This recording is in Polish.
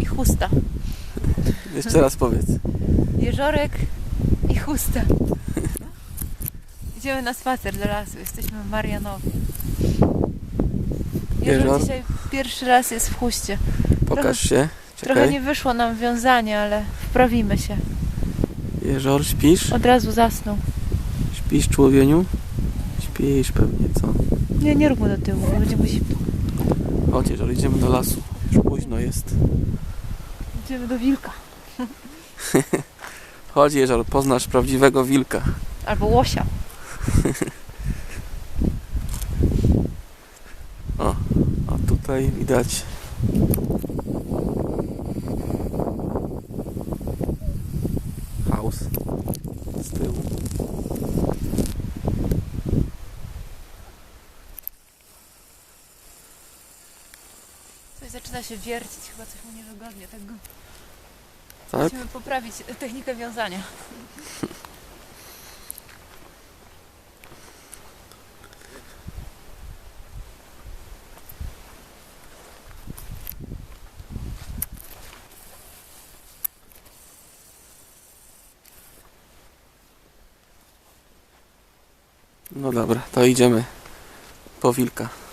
i chusta. Jeszcze raz powiedz. Jeżorek i chusta. Idziemy na spacer do lasu. Jesteśmy w Marianowie. Jeżor Jeżor. dzisiaj pierwszy raz jest w chuście. Pokaż się. Trochę Czekaj. nie wyszło nam wiązanie, ale wprawimy się. Jeżor, śpisz? Od razu zasnął. Śpisz, człowieniu? Śpisz pewnie, co? Nie, nie rób mu do tyłu, będzie mu zimno. Chodź, Jeżor, idziemy do lasu. Jest. Idziemy do wilka. Chodź, Jeżor, poznasz prawdziwego wilka. Albo łosia. A tutaj widać house z tyłu. Coś zaczyna się wiercić, chyba coś mu niewygodnie. Tak go... Tak? Musimy poprawić technikę wiązania. No dobra, to idziemy po wilka.